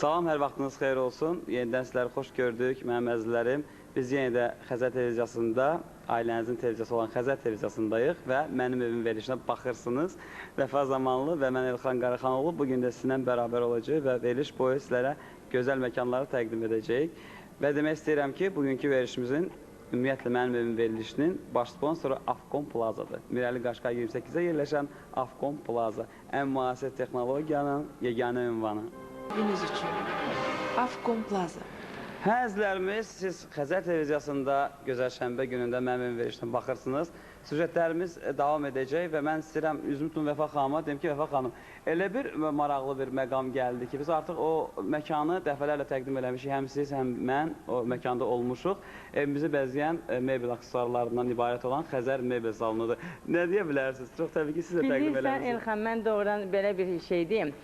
Salam, hər vaxtınız xeyir olsun. Yenidən sizləri xoş gördük, mənim əzizlərim. Biz yenə də Xəzər televiziyasında, ailənizin televiziyası olan Xəzər televiziyasındayıq və mənim evim verilişinə baxırsınız. Vəfa zamanlı və mən Elxan Qaraxanoğlu bugün də sizinlə bərabər olacağıq və veriliş boyu sizlərə gözəl məkanları təqdim edəcəyik. Və demək istəyirəm ki, bugünkü verilişimizin Ümumiyyətlə mənim evim verilişinin baş sponsoru Afcon Plazadır. Mirəli Qaşqay 28-də yerləşən Afcon Plaza. Ən müasir texnologiyanın yeganə ünvanı. Eviniz üçün. Afcon Plaza. Həzlərimiz, siz Xəzər televiziyasında gözəl şənbə günündə mənim verilişinə baxırsınız. Süjetlərimiz e, davam edəcək və mən istəyirəm üzümü tutun Vəfa xanıma, deyim ki, Vəfa xanım, elə bir maraqlı bir məqam gəldi ki, biz artıq o məkanı dəfələrlə təqdim eləmişik, həm siz, həm mən o məkanda olmuşuq. Evimizi bəzəyən e, mebel aksesuarlarından ibarət olan Xəzər mebel salonudur. Nə deyə bilərsiniz? Çox təbii ki, siz də təqdim Bilirsən eləmişsiniz. Elxan, mən doğrudan belə bir şey deyim.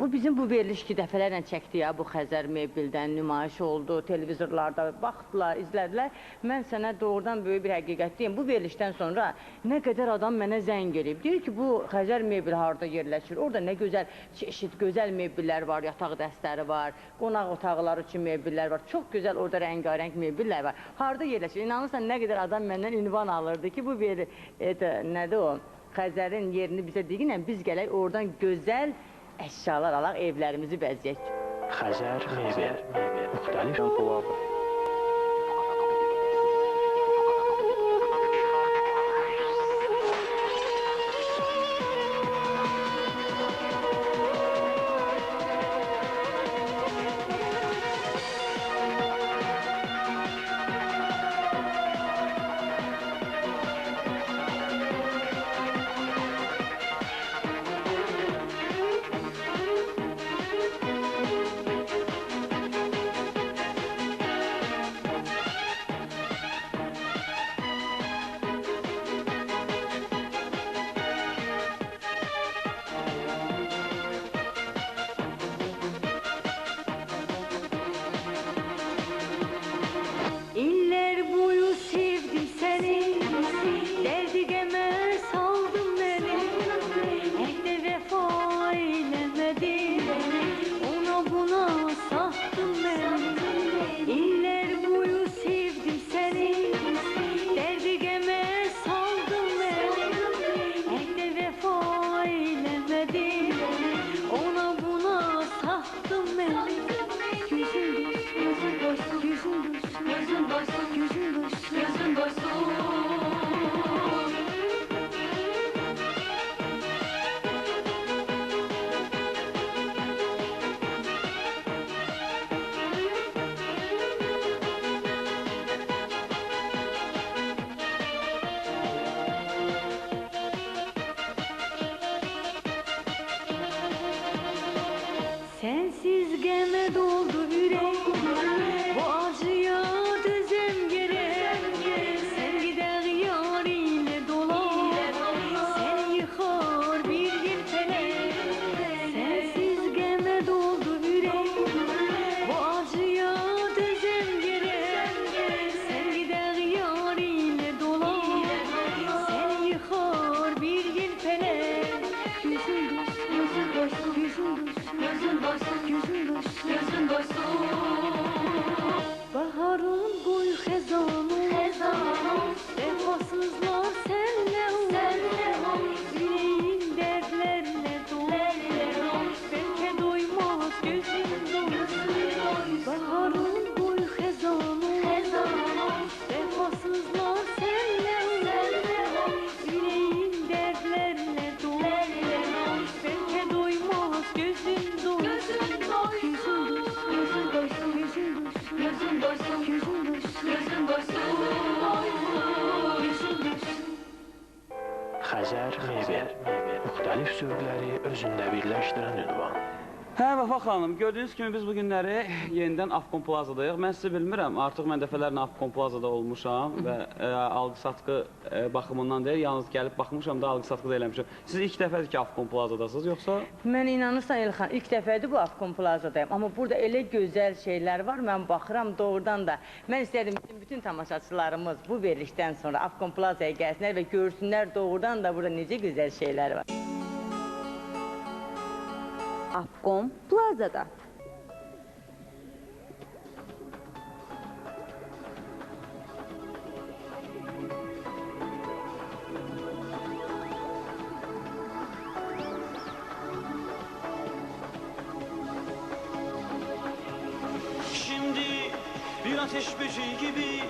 Bu bizim bu veriliş ki, dəfələrlə çəkdi ya bu Xəzər mebeldən nümayiş oldu, televizorlarda baxdılar, izlədilər. Mən sənə doğrudan böyük bir həqiqət deyim. Bu verilişdən sonra nə qədər adam mənə zəng eləyib. Deyir ki, bu Xəzər mebel harda yerləşir? Orada nə gözəl çeşid, gözəl mebellər var, yataq dəstləri var, qonaq otaqları üçün mebellər var. Çox gözəl orada rəngarəng mebellər var. Harda yerləşir? İnanırsan nə qədər adam məndən ünvan alırdı ki, bu veri et, nədir o? Xəzərin yerini bizə deyinlə biz gələk oradan gözəl əşyalar alaq, evlərimizi bəzəyək. Xəzər mebel, müxtəlif ampullar. Hə, Vəfa xanım, gördüyünüz kimi biz bu günləri yenidən Afcon Plazadayıq. Mən sizi bilmirəm, artıq mən dəfələrlə Afcon Plazada olmuşam və e, alqı-satqı e, baxımından deyil, yalnız gəlib baxmışam da alqı-satqı da eləmişəm. Siz ilk dəfədir ki, Afcon Plazadasınız, yoxsa? Mən inanırsan Elxan, ilk dəfədir bu Afcon Plazadayım. Amma burada elə gözəl şeylər var, mən baxıram doğrudan da. Mən istərdim bütün, bütün tamaşaçılarımız bu verilişdən sonra Afcon Plazaya gəlsinlər və görsünlər doğrudan da burada necə gözəl şeylər var. Afgon Plaza'da. Şimdi bir ateş böceği gibi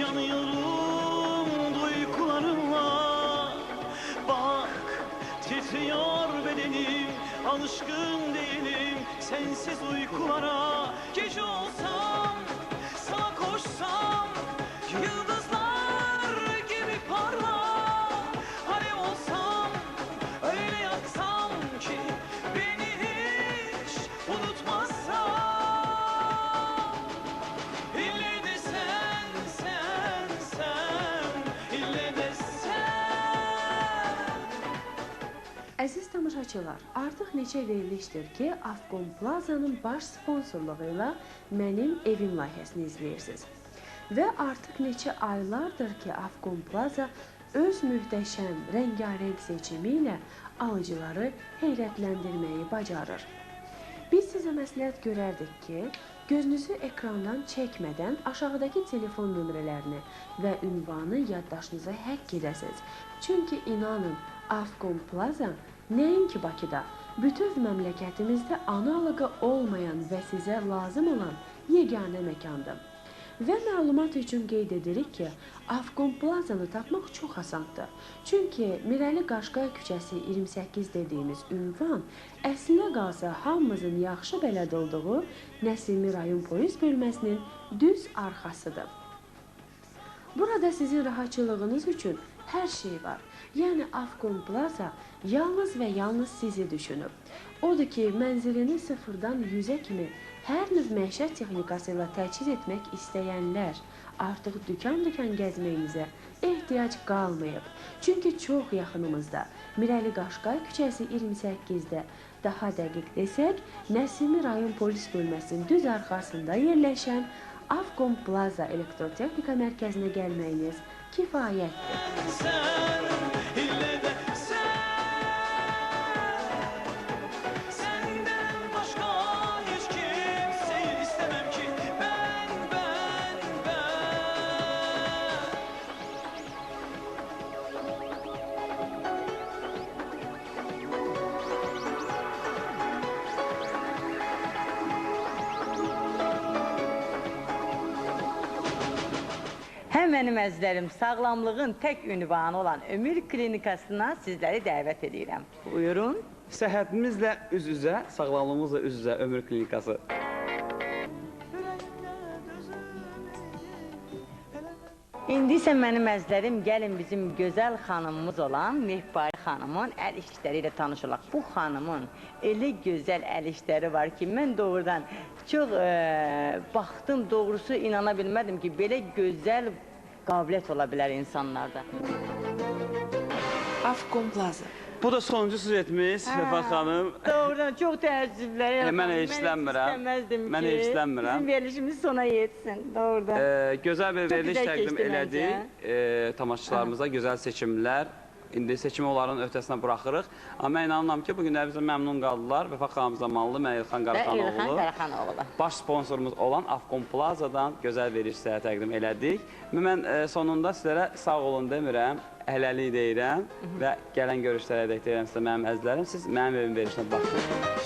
yanıyorum duygularımla Bak titriyor bedenim alışkın sensiz uykulara Gece olsam Əziz tamaşaçılar, artıq neçə verilişdir ki, Afqon Plazanın baş sponsorluğu ilə Mənim Evim layihəsini izləyirsiniz. Və artıq neçə aylardır ki, Afqon Plaza öz möhtəşəm, rəngarəng seçimi ilə alıcıları heyrətləndirməyi bacarır. Biz sizə məsləhət görərdik ki, gözünüzü ekrandan çəkmədən aşağıdakı telefon nömrələrini və ünvanı yaddaşınıza həkk edəsiniz. Çünki inanın, Afqon Plaza nəinki Bakıda, bütöv məmləkətimizdə analoqa olmayan və sizə lazım olan yeganə məkandır. Və məlumat üçün qeyd edirik ki, Afqon Plazanı tapmaq çox asandır. Çünki Mirəli Qaşqay küçəsi 28 dediyimiz ünvan əslinə qalsa hamımızın yaxşı bələd olduğu Nəsimi rayon polis bölməsinin düz arxasıdır. Burada sizin rahatçılığınız üçün hər şey var. Yəni Afqon Plaza yalnız və yalnız sizi düşünüb. Odur ki, mənzilini sıfırdan 100-ə kimi hər növ məişət texnikası ilə təchiz etmək istəyənlər artıq dükan-dükan gəzməyinizə ehtiyac qalmayıb. Çünki çox yaxınımızda Mirəli Qaşqay küçəsi 28-də, daha dəqiq desək, Nəsimi rayon polis bölməsinin düz arxasında yerləşən Afqon Plaza elektrotexnika mərkəzinə gəlməyiniz kifayətdir. sen mənim əzizlərim, sağlamlığın tək ünvanı olan Ömür Klinikasına sizləri dəvət edirəm. Buyurun. Səhhətimizlə üz-üzə, sağlamlığımızla üz-üzə Ömür Klinikası. İndi isə mənim əzizlərim, gəlin bizim gözəl xanımımız olan Mehbari xanımın əl işləri ilə tanış olaq. Bu xanımın elə gözəl əl işləri var ki, mən doğrudan çox e, baxdım, doğrusu inana bilmədim ki, belə gözəl qabiliyyət ola bilər insanlarda. Afqon Plaza. Bu da sonuncu süjetimiz Vəfa xanım. Doğrudan çox təəssüflər. E, mən heyslənmirəm. Mən heyslənmirəm. Bizim verilişimiz sona yetsin, doğrudan. Ee, gözəl bir veriliş təqdim elədik e, tamaşaçılarımıza, gözəl seçimlər. İndi seçimi onların öhdəsinə buraxırıq. Amma mən inanıram ki, bu günlər bizə məmnun qaldılar. Vəfa xanım zamanlı, mən İlxan Və İlxan Qaraxanoğlu. Qaraxanoğlu. Baş sponsorumuz olan Afqon Plazadan gözəl verilişləri təqdim elədik. Mən e, sonunda sizlərə sağ olun demirəm, hələlik deyirəm və gələn görüşlərə dək deyirəm sizə mənim əzizlərim. Siz mənim evim verilişinə baxın.